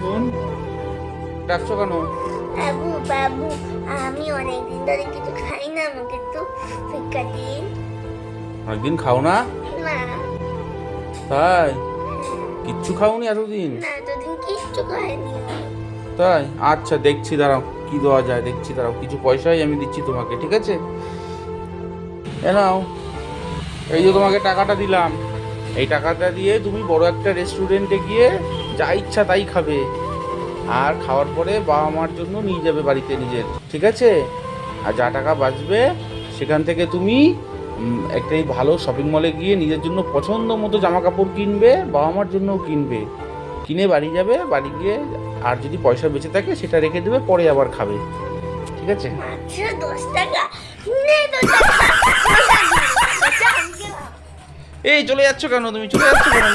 গুণ ডাকছো কেন? বাবু বাবু আমি অনেকদিন ধরে কিছু খাই না আমাকে একটু ভিক্ষা দিন। অনেকদিন খাও না? না। তাই? হ্যাঁ। কিচ্ছু খাওনি এতদিন? না এতদিন কিচ্ছু খাইনি। তাই? আচ্ছা দেখছি দাঁড়াও কি দেওয়া যায় দেখছি দাঁড়াও কিছু পয়সাই আমি দিচ্ছি তোমাকে ঠিক আছে? এ নাও এই যে তোমাকে টাকাটা দিলাম। এই টাকাটা দিয়ে তুমি বড় একটা রেস্টুরেন্টে গিয়ে যা ইচ্ছা তাই খাবে। আর খাওয়ার পরে বাবা মার জন্য নিয়ে যাবে বাড়িতে নিজের, ঠিক আছে? আর যা টাকা বাঁচবে, সেখান থেকে তুমি একটা ভালো শপিং মলে গিয়ে নিজের জন্য পছন্দ মতো জামা কাপড় কিনবে, বাবা মার জন্যও কিনবে। কিনে বাড়ি যাবে, বাড়ি গিয়ে আর যদি পয়সা বেঁচে থাকে, সেটা রেখে দেবে, পরে আবার খাবে। ঠিক আছে? এই চলে যাচ্ছ কেন? তুমি চলে যাচ্ছ কেন?